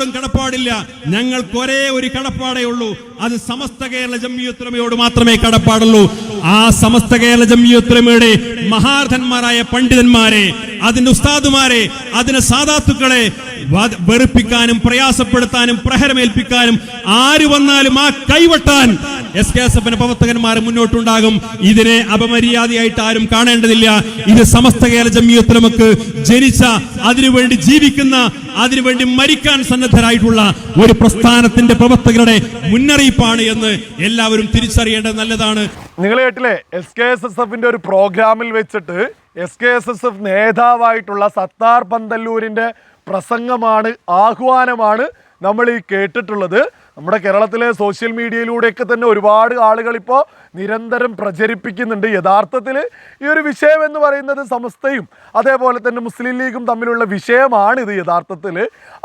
ആരോടും കടപ്പാടില്ല. ഞങ്ങൾക്ക് ഒരേ ഒരു കടപ്പാടേ ഉള്ളൂ. അത് സമസ്ത കേരള ജമ്മിയുത്രമയോട് മാത്രമേ കടപ്പാടുള്ളൂ. ആ സമസ്ത കേരള ജമ്മിയുത്രമയുടെ മഹാർഥന്മാരായ പണ്ഡിതന്മാരെ അതിന്റെ ഉസ്താദുമാരെ അതിന്റെ സാധാത്തുക്കളെ വെറുപ്പിക്കാനും പ്രയാസപ്പെടുത്താനും പ്രഹരമേൽപ്പിക്കാനും ആര് വന്നാലും ആ കൈവട്ടാൻ എസ് കെ എസ് എഫിന്റെ പ്രവർത്തകന്മാർ മുന്നോട്ടുണ്ടാകും. ഇതിനെ അപമര്യാദയായിട്ട് ആരും കാണേണ്ടതില്ല. ഇത് സമസ്ത കേരള ജമ്മിയത്തിലമക്ക് ജനിച്ച അതിനുവേണ്ടി ജീവിക്കുന്ന അതിനുവേണ്ടി മരിക്കാൻ സന്നദ്ധരായിട്ടുള്ള ഒരു പ്രസ്ഥാനത്തിന്റെ പ്രവർത്തകരുടെ മുന്നറിയിപ്പാണ് എന്ന് എല്ലാവരും തിരിച്ചറിയേണ്ടത് നല്ലതാണ്. നിങ്ങൾ കേട്ടില്ലേ? എസ് കെ എസ് എസ് എഫിന്റെ ഒരു പ്രോഗ്രാമിൽ വെച്ചിട്ട് S K S S F നേതാവായിട്ടുള്ള Sattar പന്തല്ലൂരിന്റെ പ്രസംഗമാണ് ആഹ്വാനമാണ് നമ്മൾ ഈ കേട്ടിട്ടുള്ളത്. നമ്മുടെ കേരളത്തിലെ സോഷ്യൽ മീഡിയയിലൂടെയൊക്കെ തന്നെ ഒരുപാട് ആളുകൾ ഇപ്പോൾ നിരന്തരം പ്രചരിപ്പിക്കുന്നുണ്ട്. യഥാർത്ഥത്തിൽ ഈ ഒരു വിഷയം എന്ന് പറയുന്നത് സമസ്തയും അതേപോലെ തന്നെ മുസ്ലിം ലീഗും തമ്മിലുള്ള വിഷയമാണ് ഇത് യഥാർത്ഥത്തിൽ.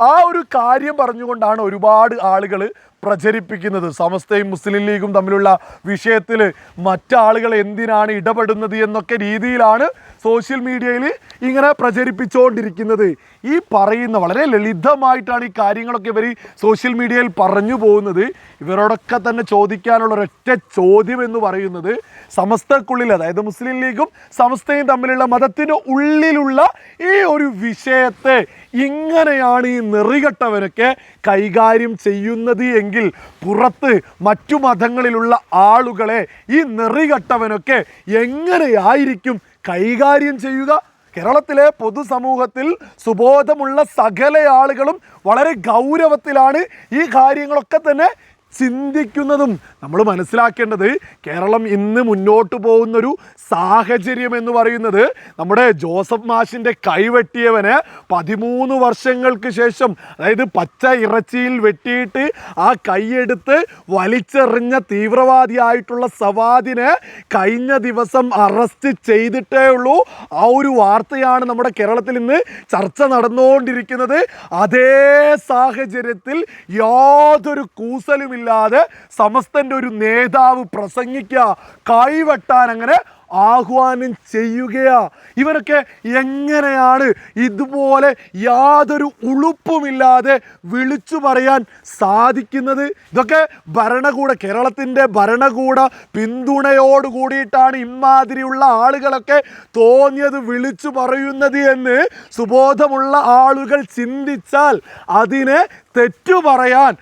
ആ ഒരു കാര്യം പറഞ്ഞുകൊണ്ടാണ് ഒരുപാട് ആളുകൾ പ്രചരിപ്പിക്കുന്നത്. സമസ്തയും മുസ്ലിം ലീഗും തമ്മിലുള്ള വിഷയത്തിൽ മറ്റാളുകൾ എന്തിനാണ് ഇടപെടുന്നത് എന്നൊക്കെ രീതിയിലാണ് സോഷ്യൽ മീഡിയയിൽ ഇങ്ങനെ പ്രചരിപ്പിച്ചുകൊണ്ടിരിക്കുന്നത് ഈ പറയുന്ന വളരെ ലളിതമായിട്ടാണ് ഈ കാര്യങ്ങളൊക്കെ ഇവർ സോഷ്യൽ മീഡിയയിൽ പറഞ്ഞു പോകുന്നത്. ഇവരോടൊക്കെ തന്നെ ചോദിക്കാനുള്ള ഒരൊറ്റ ചോദ്യം എന്ന് പറയുന്നത് സമസ്തക്കുള്ളിൽ അതായത് മുസ്ലിം ലീഗും സമസ്തയും തമ്മിലുള്ള മതത്തിന്റെ ഉള്ളിലുള്ള ഈ ഒരു വിഷയത്തെ ഇങ്ങനെയാണ് ഈ നെറികെട്ടവനൊക്കെ കൈകാര്യം ചെയ്യുന്നത് എങ്കിൽ പുറത്ത് മറ്റു മതങ്ങളിലുള്ള ആളുകളെ ഈ നെറികെട്ടവനൊക്കെ എങ്ങനെയായിരിക്കും കൈകാര്യം ചെയ്യുക? കേരളത്തിലെ പൊതുസമൂഹത്തിൽ സുബോധമുള്ള സകല ആളുകളും വളരെ ഗൗരവത്തിലാണ് ഈ കാര്യങ്ങളൊക്കെ തന്നെ ചിന്തിക്കുന്നതും നമ്മൾ മനസ്സിലാക്കേണ്ടത് കേരളം ഇന്ന് മുന്നോട്ട് പോകുന്നൊരു സാഹചര്യം എന്ന് പറയുന്നത് നമ്മുടെ ജോസഫ് മാഷിന്റെ കൈവെട്ടിയവന് പതിമൂന്ന് വർഷങ്ങൾക്ക് ശേഷം അതായത് പച്ച ഇറച്ചിയിൽ വെട്ടിയിട്ട് ആ കൈയെടുത്ത് വലിച്ചെറിഞ്ഞ തീവ്രവാദിയായിട്ടുള്ള സവാദിനെ കഴിഞ്ഞ ദിവസം അറസ്റ്റ് ചെയ്തിട്ടേ ഉള്ളൂ. ആ ഒരു വാർത്തയാണ് നമ്മുടെ കേരളത്തിൽ ഇന്ന് ചർച്ച നടന്നുകൊണ്ടിരിക്കുന്നത്. അതേ സാഹചര്യത്തിൽ യാതൊരു കൂസലുമില്ലാതെ സമസ്തന്റെ ഒരു നേതാവ് പ്രസംഗിക്കുക കൈവെട്ടാൻ അങ്ങനെ ആഹ്വാനം ചെയ്യുകയാ. ഇവരൊക്കെ എങ്ങനെയാണ് ഇതുപോലെ യാതൊരു ഉളുപ്പുമില്ലാതെ വിളിച്ചു പറയാൻ സാധിക്കുന്നത്? ഇതൊക്കെ ഭരണകൂട കേരളത്തിന്റെ ഭരണകൂട പിന്തുണയോട് കൂടിയിട്ടാണ് ഇമാതിരിയുള്ള ആളുകളൊക്കെ തോന്നിയത് വിളിച്ചു പറയുന്നത് എന്ന് സുബോധമുള്ള ആളുകൾ ചിന്തിച്ചാൽ അതിനെ തെറ്റു പറയാൻ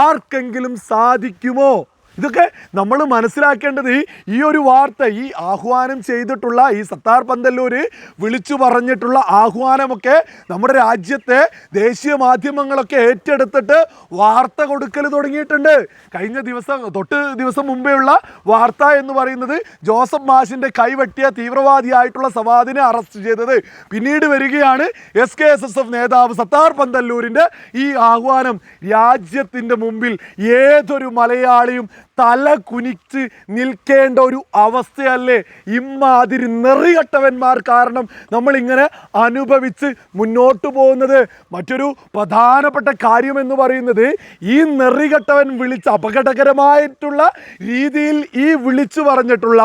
ആർക്കെങ്കിലും സാധിക്കുമോ? ഇതൊക്കെ നമ്മൾ മനസ്സിലാക്കേണ്ടത് ഈ- ഒരു വാർത്ത ഈ ആഹ്വാനം ചെയ്തിട്ടുള്ള ഈ സത്താർ പന്തല്ലൂർ വിളിച്ചു പറഞ്ഞിട്ടുള്ള ആഹ്വാനമൊക്കെ നമ്മുടെ രാജ്യത്തെ ദേശീയ മാധ്യമങ്ങളൊക്കെ ഏറ്റെടുത്തിട്ട് വാർത്ത കൊടുക്കൽ തുടങ്ങിയിട്ടുണ്ട്. കഴിഞ്ഞ ദിവസം തൊട്ട് ദിവസം മുമ്പേ ഉള്ള വാർത്ത എന്ന് പറയുന്നത് ജോസഫ് മാഷിന്റെ കൈവെട്ടിയ തീവ്രവാദിയായിട്ടുള്ള സവാദിനെ അറസ്റ്റ് ചെയ്തത്. പിന്നീട് വരികയാണ് S K S S F നേതാവ് സത്താർ പന്തല്ലൂരിന്റെ ഈ ആഹ്വാനം. രാജ്യത്തിന്റെ മുമ്പിൽ ഏതൊരു മലയാളിയും തല കുനിച്ച് നിൽക്കേണ്ട ഒരു അവസ്ഥയല്ലേ ഇമ്മാതിരി നെറികെട്ടവന്മാർ കാരണം നമ്മളിങ്ങനെ അനുഭവിച്ച് മുന്നോട്ട് പോകുന്നത്. മറ്റൊരു പ്രധാനപ്പെട്ട കാര്യം എന്ന് പറയുന്നത് ഈ നെറികെട്ടവൻ വിളിച്ച് അപകടകരമായിട്ടുള്ള രീതിയിൽ ഈ വിളിച്ചു പറഞ്ഞിട്ടുള്ള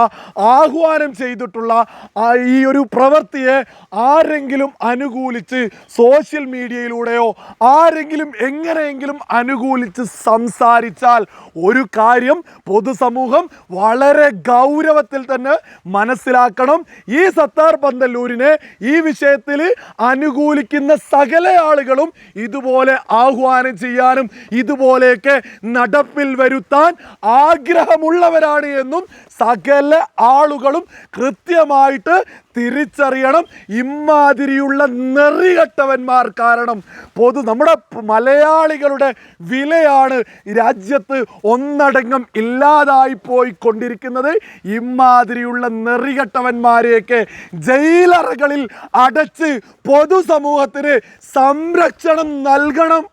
ആഹ്വാനം ചെയ്തിട്ടുള്ള ഈ ഒരു പ്രവൃത്തിയെ ആരെങ്കിലും അനുകൂലിച്ച് സോഷ്യൽ മീഡിയയിലൂടെയോ ആരെങ്കിലും എങ്ങനെയെങ്കിലും അനുകൂലിച്ച് സംസാരിച്ചാൽ ഒരു കാര്യം പൊതുസമൂഹം വളരെ ഗൗരവത്തിൽ തന്നെ മനസ്സിലാക്കണം. ഈ സത്താർ പന്തല്ലൂരിനെ ഈ വിഷയത്തിൽ അനുകൂലിക്കുന്ന സകല ആളുകളും ഇതുപോലെ ആഹ്വാനം ചെയ്യാനും ഇതുപോലെയൊക്കെ നടപ്പിൽ വരുത്താൻ ആഗ്രഹമുള്ളവരാണ് എന്നും സകല ആളുകളും കൃത്യമായിട്ട് തിരിച്ചറിയണം. ഇമാതിരിയുള്ള നെറികെട്ടവന്മാർ കാരണം പൊതു നമ്മുടെ മലയാളികളുടെ വിലയാണ് രാജ്യത്ത് ഒന്നടങ്കം ഇല്ലാതായി പോയിക്കൊണ്ടിരിക്കുന്നത്. ഇമാതിരിയുള്ള നെറികെട്ടവന്മാരെയൊക്കെ ജയിലറകളിൽ അടച്ച് പൊതുസമൂഹത്തിന് സംരക്ഷണം നൽകണം.